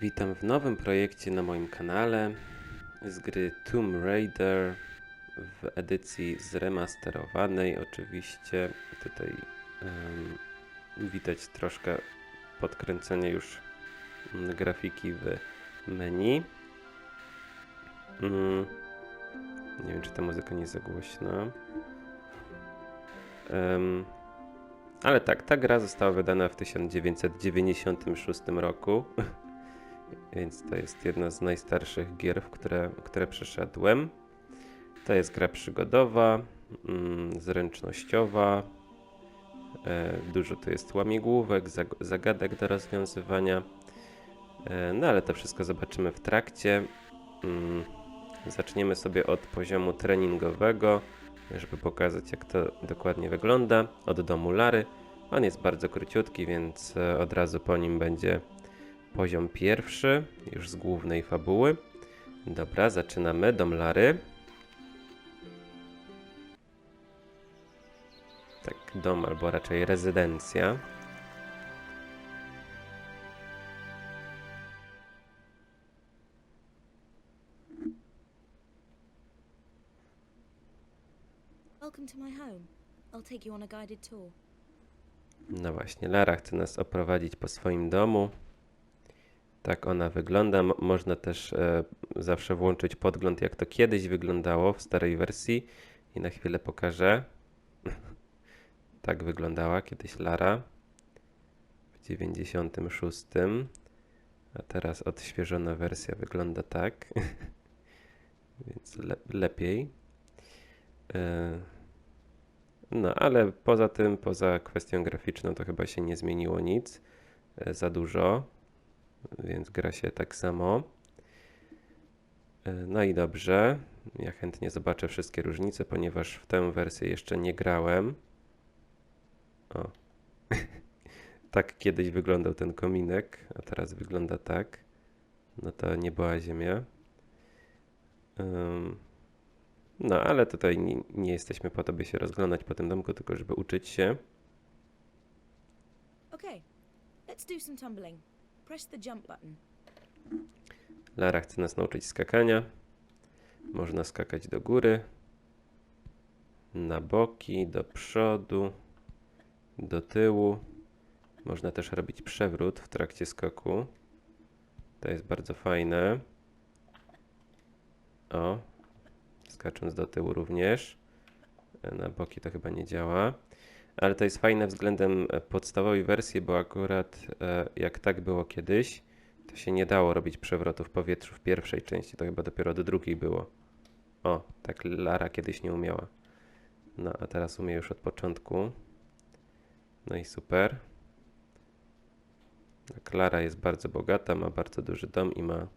Witam w nowym projekcie na moim kanale z gry Tomb Raider w edycji zremasterowanej. Oczywiście tutaj em, widać troszkę podkręcenie już grafiki w menu. Mm, nie wiem, czy ta muzyka nie za głośna. Em, ale tak, ta gra została wydana w 1996 roku. Więc to jest jedna z najstarszych gier, w które, które przeszedłem. To jest gra przygodowa, mm, zręcznościowa. E, dużo tu jest łamigłówek, zag- zagadek do rozwiązywania. E, no ale to wszystko zobaczymy w trakcie. Mm, zaczniemy sobie od poziomu treningowego, żeby pokazać jak to dokładnie wygląda. Od domu Lary. On jest bardzo króciutki, więc e, od razu po nim będzie Poziom pierwszy, już z głównej fabuły. Dobra, zaczynamy. Dom Lary. Tak, dom albo raczej rezydencja. Welcome to my home. I'll take you on a guided tour. No właśnie, Lara chce nas oprowadzić po swoim domu. Tak ona wygląda. Mo- można też e, zawsze włączyć podgląd, jak to kiedyś wyglądało w starej wersji. I na chwilę pokażę. tak wyglądała kiedyś Lara w 96. A teraz odświeżona wersja wygląda tak. Więc le- lepiej. E, no, ale poza tym, poza kwestią graficzną, to chyba się nie zmieniło nic e, za dużo, więc gra się tak samo. E, No i dobrze. Ja chętnie zobaczę wszystkie różnice, ponieważ w tę wersję jeszcze nie grałem. O. tak kiedyś wyglądał ten kominek, a teraz wygląda tak. No to nie była ziemia. Ym, no, ale tutaj nie, nie jesteśmy po to, by się rozglądać po tym domku, tylko żeby uczyć się. Okay, let's do some tumbling. Lara chce nas nauczyć skakania. Można skakać do góry, na boki, do przodu, do tyłu. Można też robić przewrót w trakcie skoku. To jest bardzo fajne. O, skacząc do tyłu również. Na boki to chyba nie działa. Ale to jest fajne względem e, podstawowej wersji, bo akurat e, jak tak było kiedyś, to się nie dało robić przewrotu w powietrzu w pierwszej części, to chyba dopiero do drugiej było. O, tak Lara kiedyś nie umiała. No, a teraz umie już od początku. No i super. Klara jest bardzo bogata, ma bardzo duży dom i ma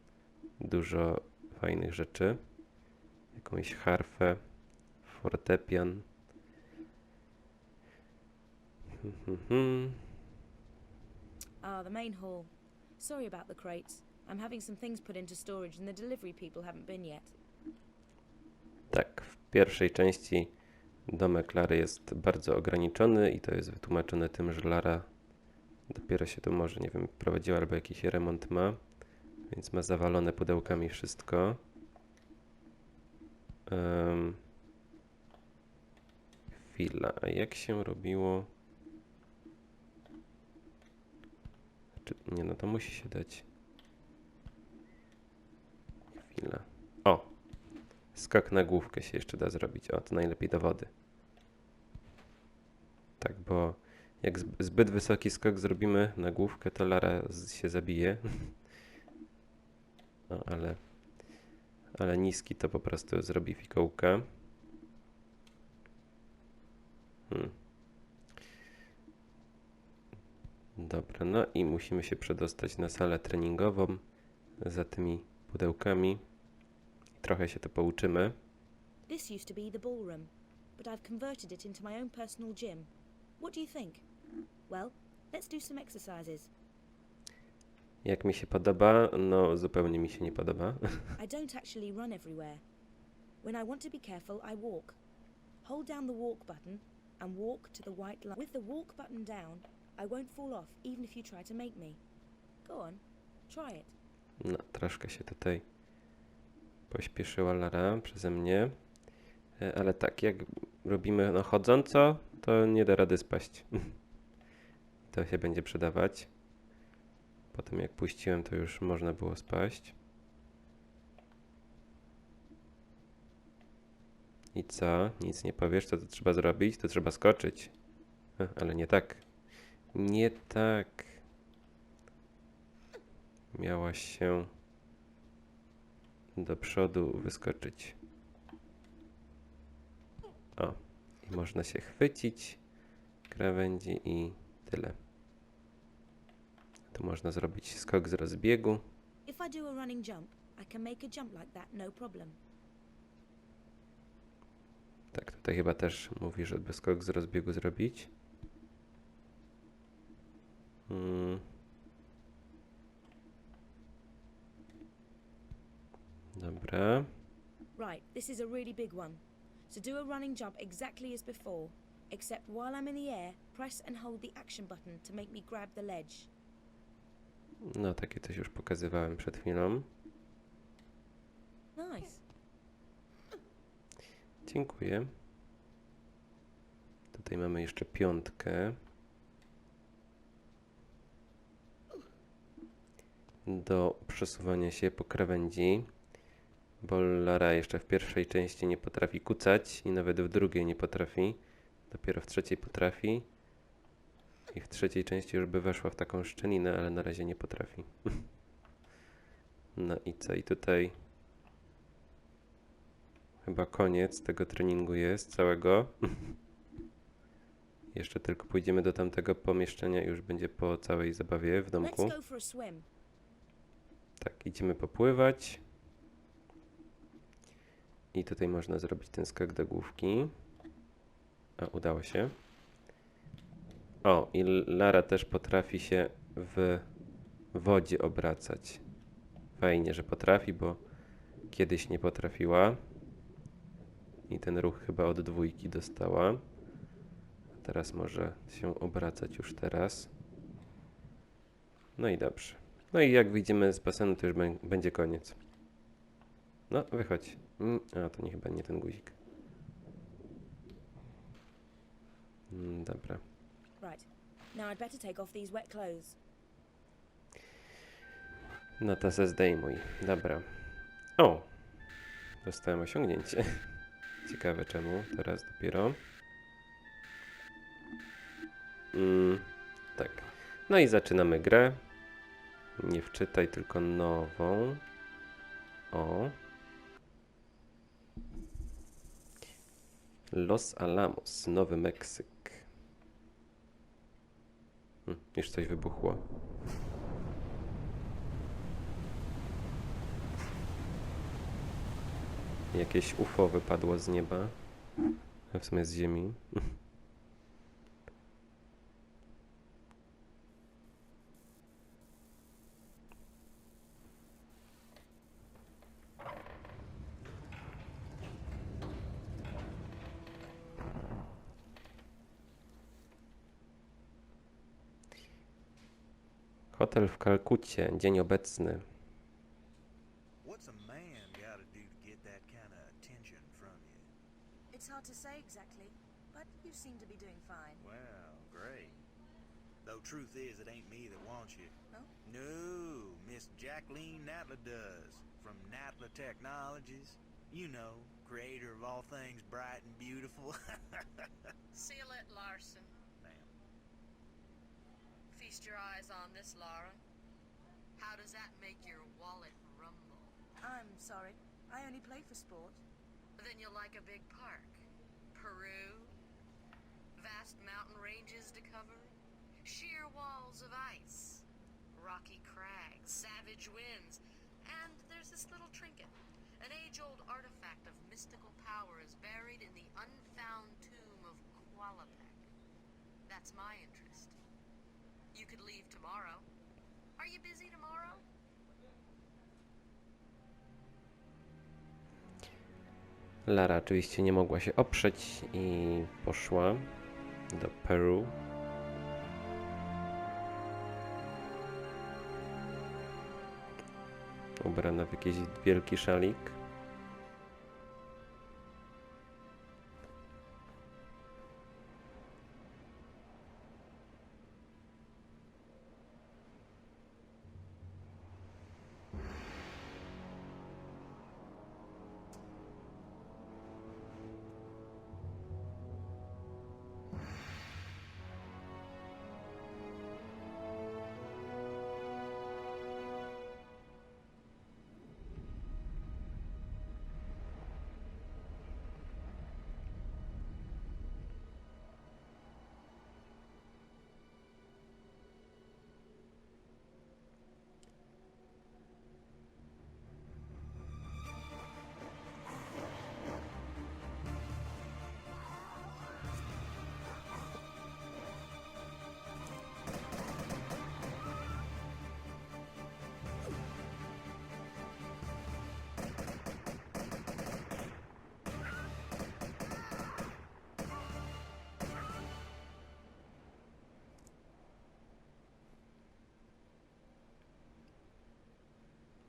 dużo fajnych rzeczy. Jakąś harfę, fortepian. Hmm, hmm, hmm. Ah, the main hall. Sorry about the crates. I'm having some things put into storage and the delivery people haven't been yet. Tak, w pierwszej części domek Lary jest bardzo ograniczony i to jest wytłumaczone tym, że Lara dopiero się tu może, nie wiem, prowadziła albo jakiś remont ma, więc ma zawalone pudełkami wszystko. Um, chwila, a jak się robiło? Nie, no to musi się dać. Chwila. O! Skok na główkę się jeszcze da zrobić. O, to najlepiej do wody. Tak, bo jak zb- zbyt wysoki skok zrobimy na główkę, to Lara się zabije. No, ale, ale niski to po prostu zrobi fikołkę. Hmm. Dobra, no i musimy się przedostać na salę treningową za tymi pudełkami. Trochę się to pouczymy. This used to be the ballroom, but I've converted it into my own personal gym. What do you think? Well, let's do some exercises. Jak mi się podoba? No, zupełnie mi się nie podoba. I don't actually run everywhere. When I want to be careful, I walk. Hold down the walk button and walk to the white line. With the walk button down, I won't fall off even if you try to make me. Go on, try it. No, troszkę się tutaj pośpieszyła Lara przeze mnie. E, Ale tak, jak robimy no, chodząco, to nie da rady spaść. To się będzie przydawać. Potem jak puściłem, to już można było spaść. I co? Nic nie powiesz, co to trzeba zrobić? To trzeba skoczyć. E, Ale nie tak. Nie tak. Miałaś się do przodu wyskoczyć. O, i można się chwycić krawędzi i tyle. Tu można zrobić skok z rozbiegu. If I do a running jump, I can make a jump like that, no problem. Tak, tutaj chyba też mówi, żeby skok z rozbiegu zrobić. Mm. Dobra. Right, this is a really big one. So do a running jump exactly as before, except while I'm in the air, press and hold the action button to make me grab the ledge. No, takie coś już pokazywałem przed chwilą. Nice. Dziękuję. Tutaj mamy jeszcze piątkę. Do przesuwania się po krawędzi. Bo Lara jeszcze w pierwszej części nie potrafi kucać i nawet w drugiej nie potrafi. Dopiero w trzeciej potrafi. I w trzeciej części już by weszła w taką szczelinę, ale na razie nie potrafi. No i co? I tutaj Chyba koniec tego treningu jest całego. Jeszcze tylko pójdziemy do tamtego pomieszczenia i już będzie po całej zabawie w domku. go for a swim. Tak, idziemy popływać. I tutaj można zrobić ten skok do główki. A, udało się. O, i Lara też potrafi się w wodzie obracać. Fajnie, że potrafi, bo kiedyś nie potrafiła. I ten ruch chyba od dwójki dostała. Teraz może się obracać już teraz. No i dobrze. No i jak wyjdziemy z basenu, to już bę- będzie koniec. No, wychodź. Mm, A, to nie chyba nie ten guzik. Dobra. Right. Now I'd better take off these wet clothes. No to se zdejmuj. Dobra. O! Dostałem osiągnięcie. Ciekawe czemu. Teraz dopiero. Mm, tak. No i zaczynamy grę. Nie wczytaj, tylko nową. O. Los Alamos, Nowy Meksyk. Hm, już coś wybuchło. Jakieś UFO wypadło z nieba. W sumie z ziemi. Hotel w Kalkucie, dzień obecny. What's a man gotta do to get that kind of attention from you? It's hard to say exactly, but you seem to be doing fine. Well, great. Though truth is, it ain't me that wants you. No? No, Miss Jacqueline Natla does. From Natla Technologies. You know, creator of all things bright and beautiful. Seal it, Larson. Feast your eyes on this, Laura. How does that make your wallet rumble? I'm sorry. I only play for sport. Then you'll like a big park. Peru. Vast mountain ranges to cover. Sheer walls of ice. Rocky crags, savage winds. And there's this little trinket. An age-old artifact of mystical power is buried in the unfound tomb of Qualapec. That's my interest. You could leave tomorrow. Are you busy tomorrow? Lara oczywiście nie mogła się oprzeć i poszła do Peru. Ubrana w jakiś wielki szalik.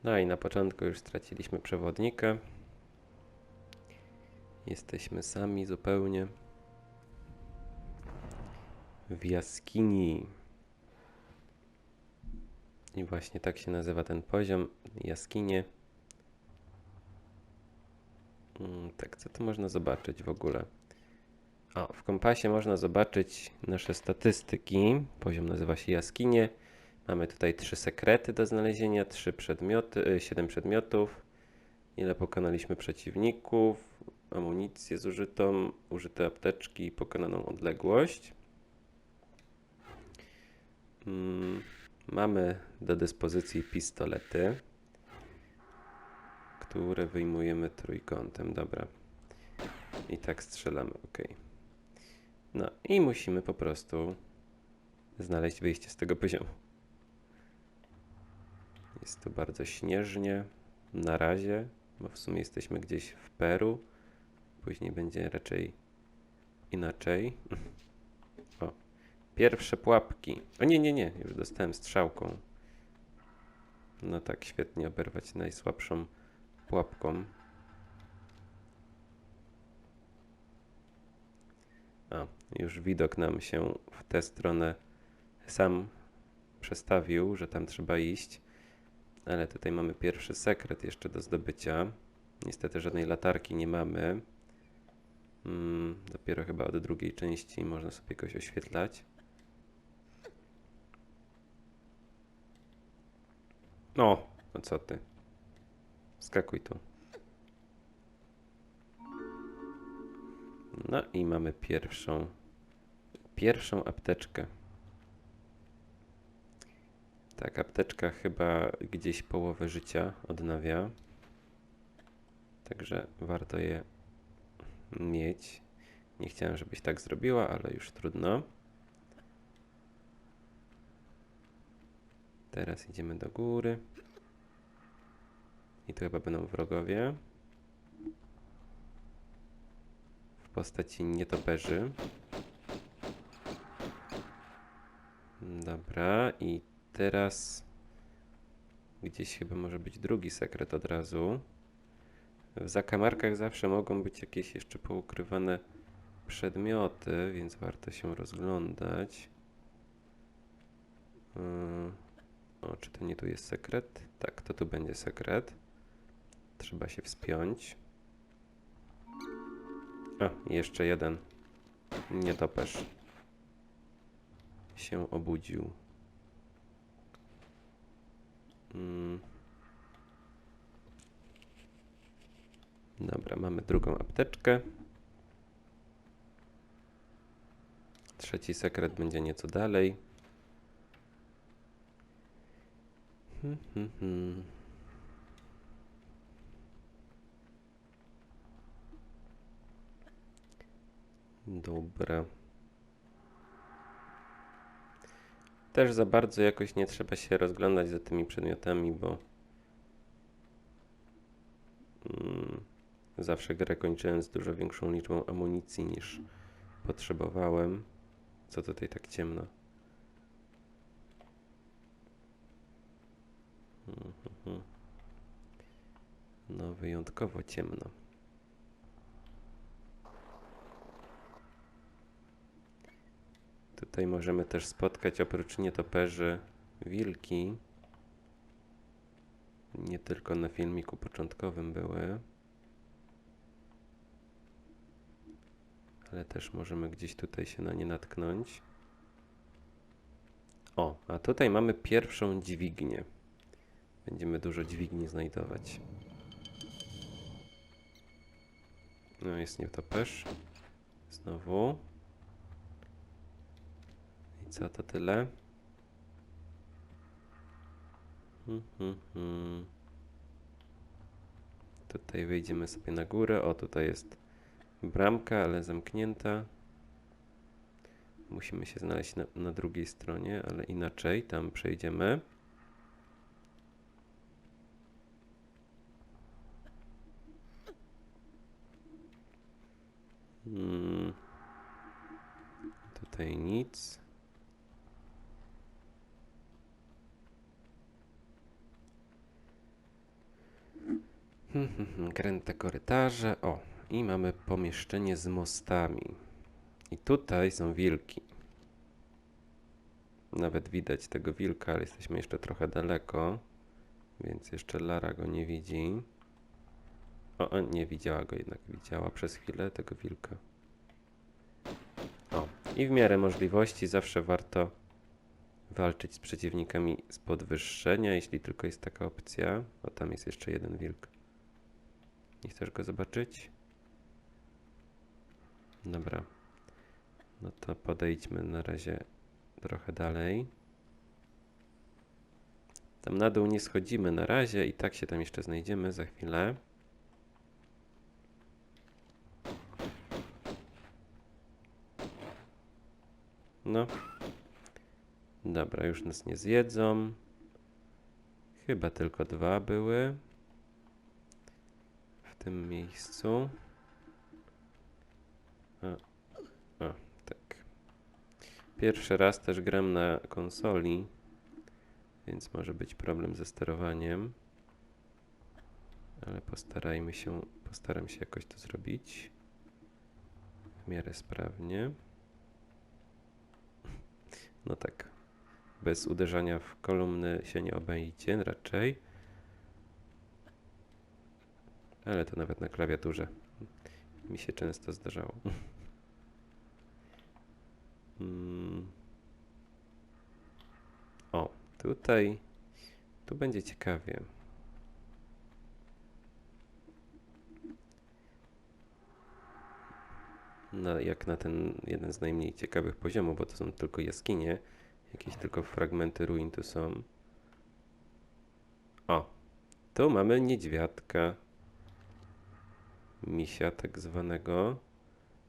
No i na początku już straciliśmy przewodnika. Jesteśmy sami zupełnie w jaskini. I właśnie tak się nazywa ten poziom jaskinie. Mm, Tak, co tu można zobaczyć w ogóle? O, w kompasie można zobaczyć nasze statystyki. Poziom nazywa się jaskinie. Mamy tutaj trzy sekrety do znalezienia, trzy przedmioty, y, siedem przedmiotów. Ile pokonaliśmy przeciwników, amunicję zużytą, użyte apteczki i pokonaną odległość. Mm, Mamy do dyspozycji pistolety, które wyjmujemy trójkątem. Dobra. I tak strzelamy, ok. No i musimy po prostu znaleźć wyjście z tego poziomu. Jest tu bardzo śnieżnie na razie, bo w sumie jesteśmy gdzieś w Peru. Później będzie raczej inaczej. O, pierwsze pułapki. O nie, nie, nie, już dostałem strzałką. No tak, świetnie oberwać najsłabszą pułapką. A, już widok nam się w tę stronę sam przestawił, że tam trzeba iść. Ale tutaj mamy pierwszy sekret jeszcze do zdobycia. Niestety żadnej latarki nie mamy. Mm, dopiero chyba od drugiej części można sobie jakoś oświetlać. O, no co ty? Skakuj tu. No i mamy pierwszą, pierwszą apteczkę. Tak, apteczka chyba gdzieś połowę życia odnawia. Także warto je mieć. Nie chciałem, żebyś tak zrobiła, ale już trudno. Teraz idziemy do góry. I tu chyba będą wrogowie. W postaci nietoperzy. Dobra, i teraz gdzieś chyba może być drugi sekret od razu. W zakamarkach zawsze mogą być jakieś jeszcze poukrywane przedmioty, więc warto się rozglądać. Yy, O, czy to nie tu jest sekret? Tak, to tu będzie sekret. Trzeba się wspiąć. I jeszcze jeden nietoperz się obudził. Mm. Dobra, mamy drugą apteczkę. Trzeci sekret będzie nieco dalej. Hmm, hmm, hmm. Dobra. Też za bardzo jakoś nie trzeba się rozglądać za tymi przedmiotami, bo mm, zawsze grę kończyłem z dużo większą liczbą amunicji niż potrzebowałem. Co tutaj tak ciemno? Mhm. No, wyjątkowo ciemno. Tutaj możemy też spotkać oprócz nietoperzy wilki. Nie tylko na filmiku początkowym były. Ale też możemy gdzieś tutaj się na nie natknąć. O, a tutaj mamy pierwszą dźwignię. Będziemy dużo dźwigni znajdować. No, jest nietoperz. Znowu. Co to tyle? Hmm, hmm, hmm. Tutaj wyjdziemy sobie na górę. O, tutaj jest bramka, ale zamknięta. Musimy się znaleźć na, na drugiej stronie, ale inaczej. Tam przejdziemy. Hmm. Tutaj nic. Hmm, hmm, hmm, Kręte korytarze. O, i mamy pomieszczenie z mostami. I tutaj są wilki. Nawet widać tego wilka, ale jesteśmy jeszcze trochę daleko, więc jeszcze Lara go nie widzi. O, nie widziała go jednak, widziała przez chwilę tego wilka. O, i w miarę możliwości zawsze warto walczyć z przeciwnikami z podwyższenia, jeśli tylko jest taka opcja. O, tam jest jeszcze jeden wilk. Nie chcesz go zobaczyć? Dobra. No to podejdźmy na razie trochę dalej. Tam na dół nie schodzimy na razie i tak się tam jeszcze znajdziemy za chwilę. No. Dobra, już nas nie zjedzą. Chyba tylko dwa były tym miejscu. O, o, tak. Pierwszy raz też gram na konsoli, więc może być problem ze sterowaniem. Ale postarajmy się, postaram się jakoś to zrobić w miarę sprawnie. No tak. Bez uderzania w kolumny się nie obejdzie raczej. Ale to nawet na klawiaturze mi się często zdarzało. Mm. O, tutaj. Tu będzie ciekawie. Na, jak na ten jeden z najmniej ciekawych poziomów, bo to są tylko jaskinie. Jakieś tylko fragmenty ruin tu są. O, tu mamy niedźwiadka. Misia tak zwanego,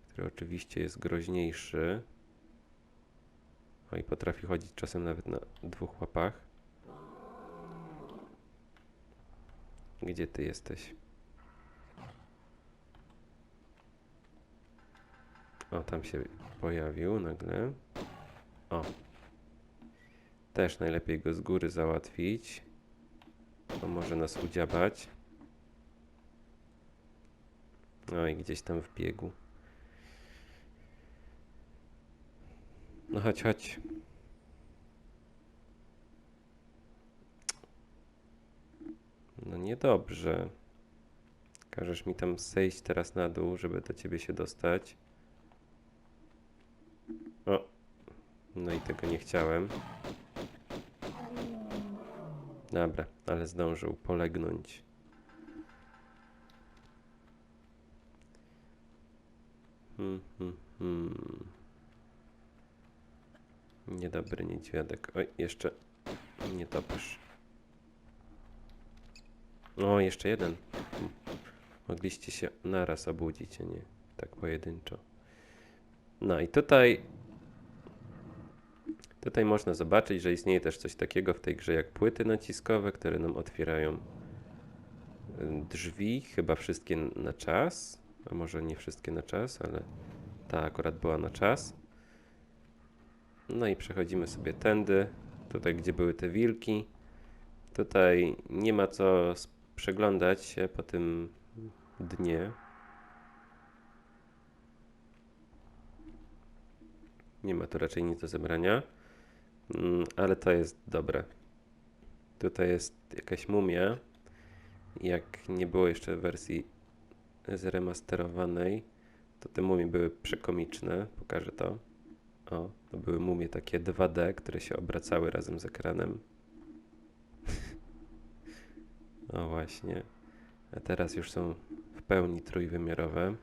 który oczywiście jest groźniejszy. O i potrafi chodzić czasem nawet na dwóch łapach. Gdzie ty jesteś? O, tam się pojawił nagle. O. Też najlepiej go z góry załatwić. Bo może nas udziabać. No i gdzieś tam w biegu. No chodź, chodź. No niedobrze. Każesz mi tam zejść teraz na dół, żeby do ciebie się dostać. O. No i tego nie chciałem. Dobra, ale zdążył polegnąć. Hmm, hmm, hmm. Niedobry niedźwiadek. Oj, jeszcze nie topisz. O, jeszcze jeden. Mogliście się naraz obudzić, a nie tak pojedynczo. No i tutaj Tutaj można zobaczyć, że istnieje też coś takiego w tej grze jak płyty naciskowe, które nam otwierają y, drzwi, chyba wszystkie na czas, a może nie wszystkie na czas, ale ta akurat była na czas. No i przechodzimy sobie tędy, tutaj gdzie były te wilki. Tutaj nie ma co przeglądać się po tym dnie. Nie ma tu raczej nic do zebrania, Mm, ale to jest dobre. Tutaj jest jakaś mumia. Jak nie było jeszcze wersji zremasterowanej, to te mumie były przekomiczne. Pokażę to. O, to były mumie takie 2D, które się obracały razem z ekranem. o właśnie. A teraz już są w pełni trójwymiarowe.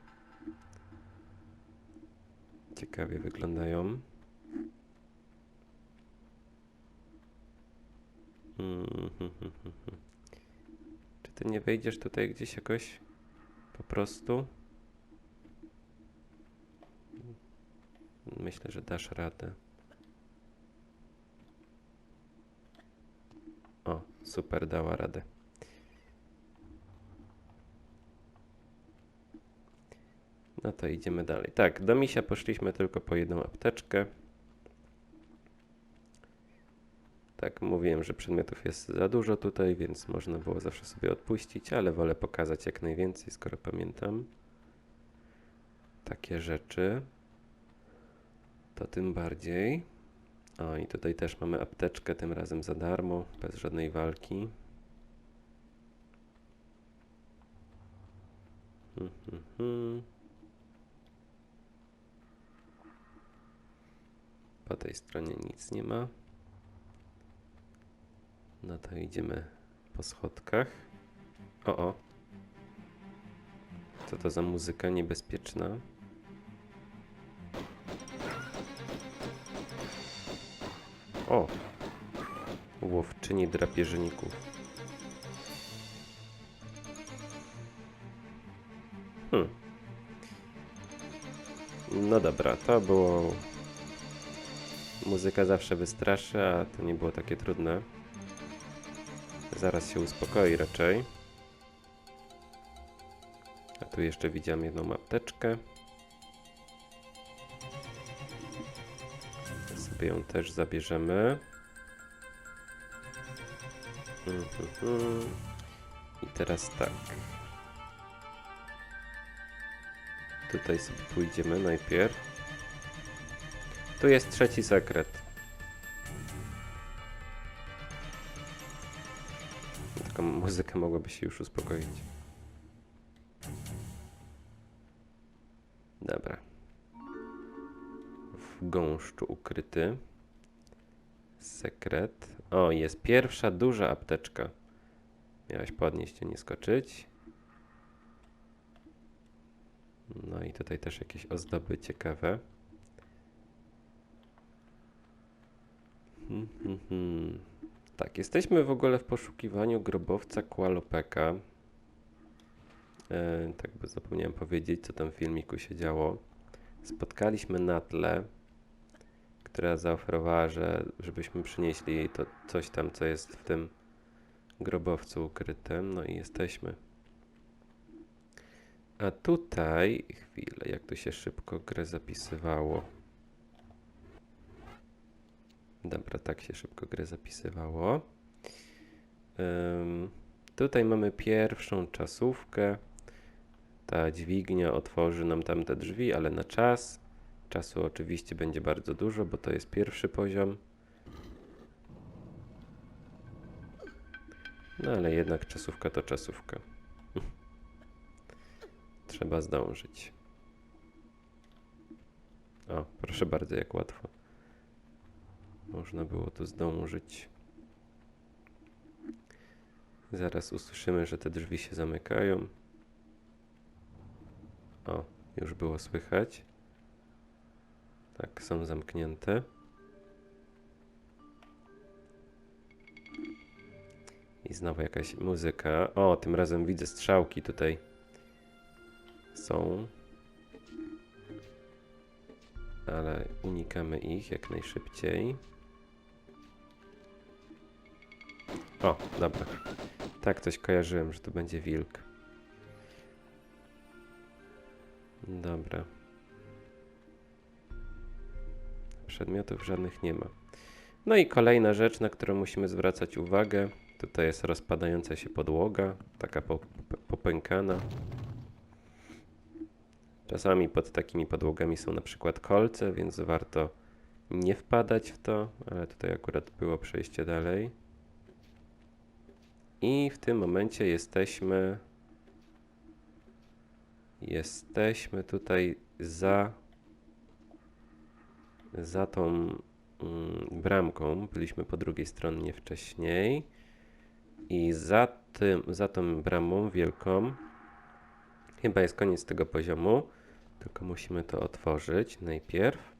Ciekawie wyglądają. Czy ty nie wejdziesz tutaj gdzieś jakoś po prostu? Myślę, że dasz radę. O, super, dała radę. No to idziemy dalej. Tak, do misia poszliśmy tylko po jedną apteczkę. Tak, mówiłem, że przedmiotów jest za dużo tutaj, więc można było zawsze sobie odpuścić, ale wolę pokazać jak najwięcej, skoro pamiętam takie rzeczy. To tym bardziej. O, i tutaj też mamy apteczkę, tym razem za darmo, bez żadnej walki. Hmm, hmm, hmm. Po tej stronie nic nie ma. No to idziemy po schodkach. O, o. Co to za muzyka niebezpieczna? O! Łowczyni drapieżników. Hmm. No dobra, to było... Muzyka zawsze wystraszy, a to nie było takie trudne. Zaraz się uspokoi raczej. A tu jeszcze widziałem jedną apteczkę. Sobie ją też zabierzemy. Mhm. I teraz tak. Tutaj sobie pójdziemy najpierw. Tu jest trzeci sekret. Muzyka mogłaby się już uspokoić. Dobra. W gąszczu ukryty. Sekret. O, jest pierwsza duża apteczka. Miałaś podnieść, a nie skoczyć. No i tutaj też jakieś ozdoby ciekawe. Hmm, hmm, hmm. Tak, jesteśmy w ogóle w poszukiwaniu grobowca Kualopeka. E, tak by zapomniałem powiedzieć, co tam w filmiku się działo. Spotkaliśmy Natle, która zaoferowała, że żebyśmy przynieśli jej to coś tam, co jest w tym grobowcu ukrytym. No i jesteśmy. A tutaj, chwilę, jak to się szybko grę zapisywało. Dobra, tak się szybko grę zapisywało. Ym, tutaj mamy pierwszą czasówkę. Ta dźwignia otworzy nam tam te drzwi, ale na czas. Czasu oczywiście będzie bardzo dużo, bo to jest pierwszy poziom. No ale jednak czasówka to czasówka. Trzeba zdążyć. O, proszę bardzo, jak łatwo. Można było tu zdążyć. Zaraz usłyszymy, że te drzwi się zamykają. O, już było słychać. Tak, są zamknięte. I znowu jakaś muzyka. O, tym razem widzę strzałki tutaj. Są. Ale unikamy ich jak najszybciej. O, dobra. Tak, coś kojarzyłem, że to będzie wilk. Dobra. Przedmiotów żadnych nie ma. No i kolejna rzecz, na którą musimy zwracać uwagę, Tutaj jest rozpadająca się podłoga, taka po- po- popękana. Czasami pod takimi podłogami są na przykład kolce, więc warto nie wpadać w to, ale tutaj akurat było przejście dalej. I w tym momencie jesteśmy. Jesteśmy tutaj za. Za tą mm, bramką. Byliśmy po drugiej stronie wcześniej. I za, tym, za tą bramą wielką chyba jest koniec tego poziomu. Tylko musimy to otworzyć najpierw.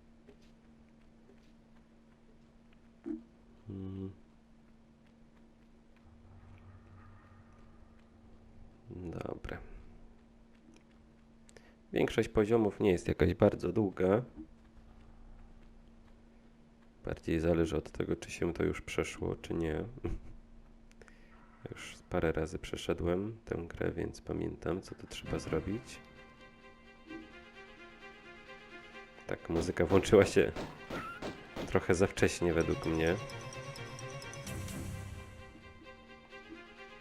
Mm. Dobra. Większość poziomów nie jest jakaś bardzo długa. Bardziej zależy od tego, czy się to już przeszło, czy nie. Już parę razy przeszedłem tę grę, więc pamiętam, co tu trzeba zrobić. Tak, muzyka włączyła się trochę za wcześnie według mnie.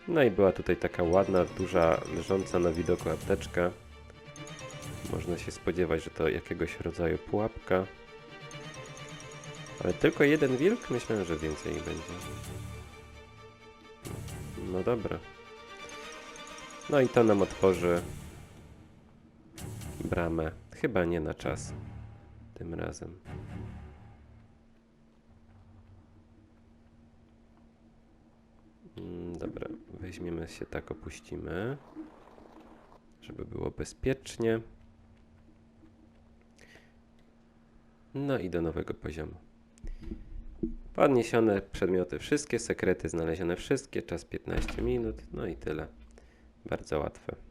No i była tutaj taka ładna, duża, leżąca na widoku apteczka. Można się spodziewać, że to jakiegoś rodzaju pułapka. Ale tylko jeden wilk? Myślałem, że więcej ich będzie. No dobra. No i to nam otworzy bramę. Chyba nie na czas. Tym razem. Mm, Dobra, weźmiemy się tak, opuścimy, żeby było bezpiecznie. No i do nowego poziomu. Podniesione przedmioty wszystkie, sekrety znalezione wszystkie, czas 15 minut, no i tyle. Bardzo łatwe.